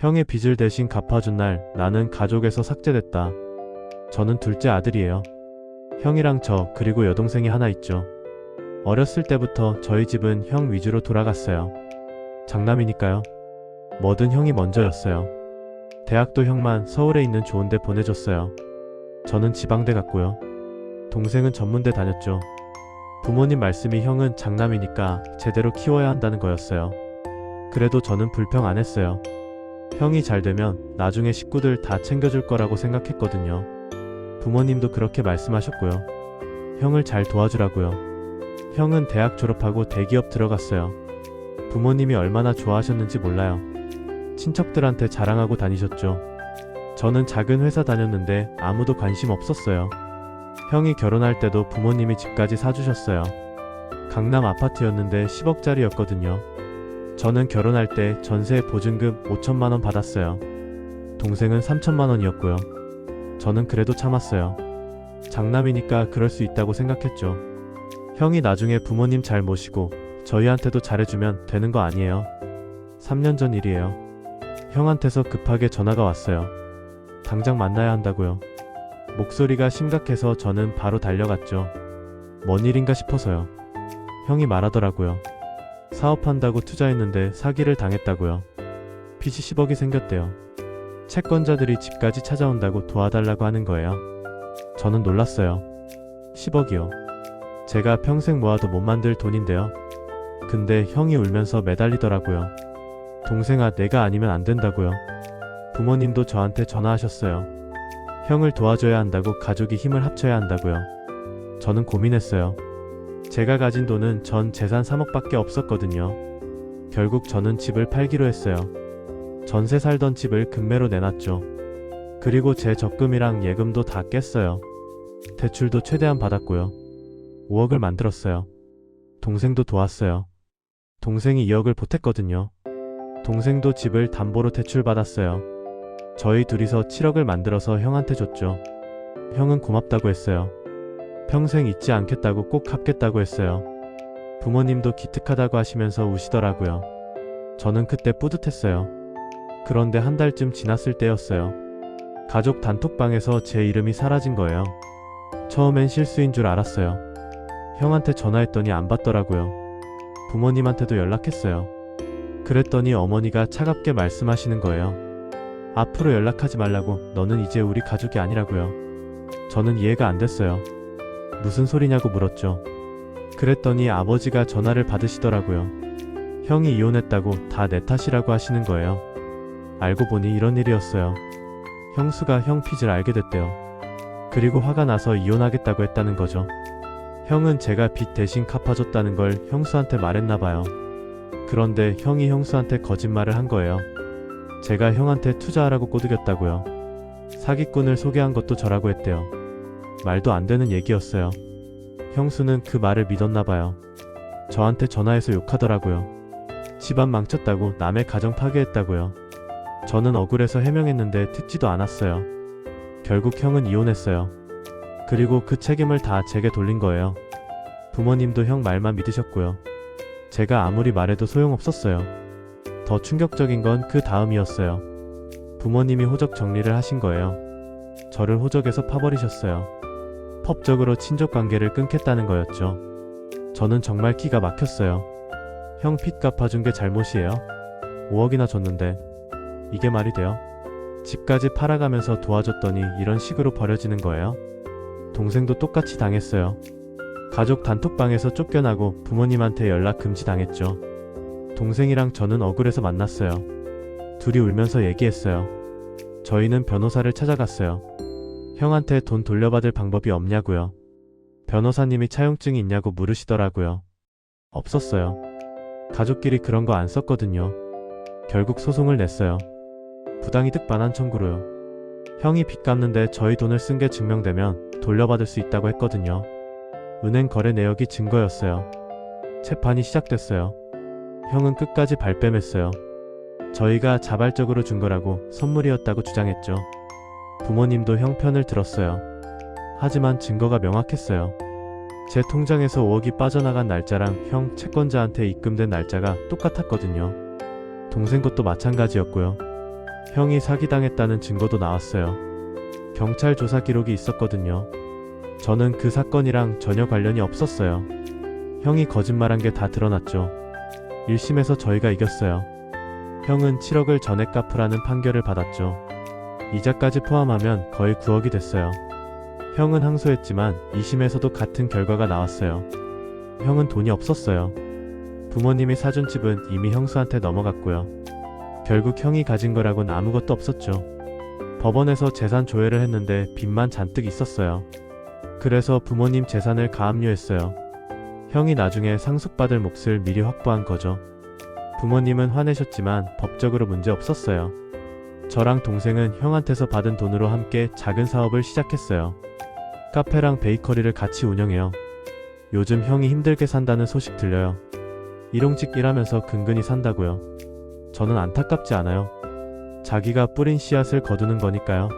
형의 빚을 대신 갚아준 날 나는 가족에서 삭제됐다. 저는 둘째 아들이에요. 형이랑 저 그리고 여동생이 하나 있죠. 어렸을 때부터 저희 집은 형 위주로 돌아갔어요. 장남이니까요. 뭐든 형이 먼저였어요. 대학도 형만 서울에 있는 좋은 데 보내줬어요. 저는 지방대 갔고요. 동생은 전문대 다녔죠. 부모님 말씀이 형은 장남이니까 제대로 키워야 한다는 거였어요. 그래도 저는 불평 안 했어요. 형이 잘 되면 나중에 식구들 다 챙겨줄 거라고 생각했거든요. 부모님도 그렇게 말씀하셨고요. 형을 잘 도와주라고요. 형은 대학 졸업하고 대기업 들어갔어요. 부모님이 얼마나 좋아하셨는지 몰라요. 친척들한테 자랑하고 다니셨죠. 저는 작은 회사 다녔는데 아무도 관심 없었어요. 형이 결혼할 때도 부모님이 집까지 사주셨어요. 강남 아파트였는데 10억짜리였거든요. 저는 결혼할 때 전세 보증금 5천만 원 받았어요. 동생은 3천만 원이었고요. 저는 그래도 참았어요. 장남이니까 그럴 수 있다고 생각했죠. 형이 나중에 부모님 잘 모시고 저희한테도 잘해주면 되는 거 아니에요. 3년 전 일이에요. 형한테서 급하게 전화가 왔어요. 당장 만나야 한다고요. 목소리가 심각해서 저는 바로 달려갔죠. 뭔 일인가 싶어서요. 형이 말하더라고요. 사업한다고 투자했는데 사기를 당했다고요. 빚이 10억이 생겼대요. 채권자들이 집까지 찾아온다고 도와달라고 하는 거예요. 저는 놀랐어요. 10억이요. 제가 평생 모아도 못 만들 돈인데요. 근데 형이 울면서 매달리더라고요. 동생아, 내가 아니면 안 된다고요. 부모님도 저한테 전화하셨어요. 형을 도와줘야 한다고 가족이 힘을 합쳐야 한다고요. 저는 고민했어요. 제가 가진 돈은 전 재산 3억밖에 없었거든요. 결국 저는 집을 팔기로 했어요. 전세 살던 집을 금매로 내놨죠. 그리고 제 적금이랑 예금도 다 깼어요. 대출도 최대한 받았고요. 5억을 만들었어요. 동생도 도왔어요. 동생이 2억을 보탰거든요. 동생도 집을 담보로 대출받았어요. 저희 둘이서 7억을 만들어서 형한테 줬죠. 형은 고맙다고 했어요. 평생 잊지 않겠다고 꼭 갚겠다고 했어요. 부모님도 기특하다고 하시면서 우시더라고요. 저는 그때 뿌듯했어요. 그런데 한 달쯤 지났을 때였어요. 가족 단톡방에서 제 이름이 사라진 거예요. 처음엔 실수인 줄 알았어요. 형한테 전화했더니 안 받더라고요. 부모님한테도 연락했어요. 그랬더니 어머니가 차갑게 말씀하시는 거예요. 앞으로 연락하지 말라고 너는 이제 우리 가족이 아니라고요. 저는 이해가 안 됐어요. 무슨 소리냐고 물었죠. 그랬더니 아버지가 전화를 받으시더라고요. 형이 이혼했다고 다 내 탓이라고 하시는 거예요. 알고 보니 이런 일이었어요. 형수가 형 빚을 알게 됐대요. 그리고 화가 나서 이혼하겠다고 했다는 거죠. 형은 제가 빚 대신 갚아줬다는 걸 형수한테 말했나 봐요. 그런데 형이 형수한테 거짓말을 한 거예요. 제가 형한테 투자하라고 꼬드겼다고요. 사기꾼을 소개한 것도 저라고 했대요. 말도 안 되는 얘기였어요. 형수는 그 말을 믿었나 봐요. 저한테 전화해서 욕하더라고요. 집안 망쳤다고 남의 가정 파괴했다고요. 저는 억울해서 해명했는데 듣지도 않았어요. 결국 형은 이혼했어요. 그리고 그 책임을 다 제게 돌린 거예요. 부모님도 형 말만 믿으셨고요. 제가 아무리 말해도 소용없었어요. 더 충격적인 건 그 다음이었어요. 부모님이 호적 정리를 하신 거예요. 저를 호적에서 파버리셨어요. 법적으로 친족 관계를 끊겠다는 거였죠. 저는 정말 기가 막혔어요. 형빚 갚아준 게 잘못이에요? 5억이나 줬는데 이게 말이 돼요? 집까지 팔아가면서 도와줬더니 이런 식으로 버려지는 거예요? 동생도 똑같이 당했어요. 가족 단톡방에서 쫓겨나고 부모님한테 연락 금지 당했죠. 동생이랑 저는 억울해서 만났어요. 둘이 울면서 얘기했어요. 저희는 변호사를 찾아갔어요. 형한테 돈 돌려받을 방법이 없냐고요. 변호사님이 차용증이 있냐고 물으시더라고요. 없었어요. 가족끼리 그런 거 안 썼거든요. 결국 소송을 냈어요. 부당이 득 반환 청구로요. 형이 빚 갚는데 저희 돈을 쓴 게 증명되면 돌려받을 수 있다고 했거든요. 은행 거래 내역이 증거였어요. 재판이 시작됐어요. 형은 끝까지 발뺌했어요. 저희가 자발적으로 준 거라고 선물이었다고 주장했죠. 부모님도 형 편을 들었어요. 하지만 증거가 명확했어요. 제 통장에서 5억이 빠져나간 날짜랑 형 채권자한테 입금된 날짜가 똑같았거든요. 동생 것도 마찬가지였고요. 형이 사기당했다는 증거도 나왔어요. 경찰 조사 기록이 있었거든요. 저는 그 사건이랑 전혀 관련이 없었어요. 형이 거짓말한 게 다 드러났죠. 1심에서 저희가 이겼어요. 형은 7억을 전액 갚으라는 판결을 받았죠. 이자까지 포함하면 거의 9억이 됐어요. 형은 항소했지만 2심에서도 같은 결과가 나왔어요. 형은 돈이 없었어요. 부모님이 사준 집은 이미 형수한테 넘어갔고요. 결국 형이 가진 거라곤 아무것도 없었죠. 법원에서 재산 조회를 했는데 빚만 잔뜩 있었어요. 그래서 부모님 재산을 가압류했어요. 형이 나중에 상속받을 몫을 미리 확보한 거죠. 부모님은 화내셨지만 법적으로 문제 없었어요. 저랑 동생은 형한테서 받은 돈으로 함께 작은 사업을 시작했어요. 카페랑 베이커리를 같이 운영해요. 요즘 형이 힘들게 산다는 소식 들려요. 일용직 일하면서 근근히 산다고요. 저는 안타깝지 않아요. 자기가 뿌린 씨앗을 거두는 거니까요.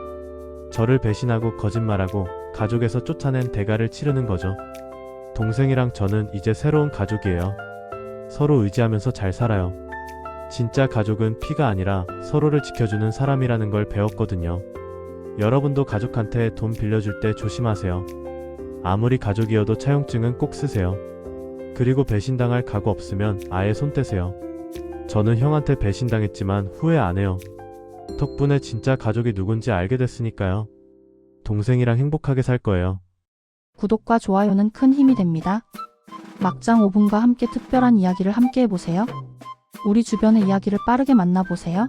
저를 배신하고 거짓말하고 가족에서 쫓아낸 대가를 치르는 거죠. 동생이랑 저는 이제 새로운 가족이에요. 서로 의지하면서 잘 살아요. 진짜 가족은 피가 아니라 서로를 지켜주는 사람이라는 걸 배웠거든요. 여러분도 가족한테 돈 빌려줄 때 조심하세요. 아무리 가족이어도 차용증은 꼭 쓰세요. 그리고 배신당할 각오 없으면 아예 손 떼세요. 저는 형한테 배신당했지만 후회 안 해요. 덕분에 진짜 가족이 누군지 알게 됐으니까요. 동생이랑 행복하게 살 거예요. 구독과 좋아요는 큰 힘이 됩니다. 막장 5분과 함께 특별한 이야기를 함께 해보세요. 우리 주변의 이야기를 빠르게 만나보세요.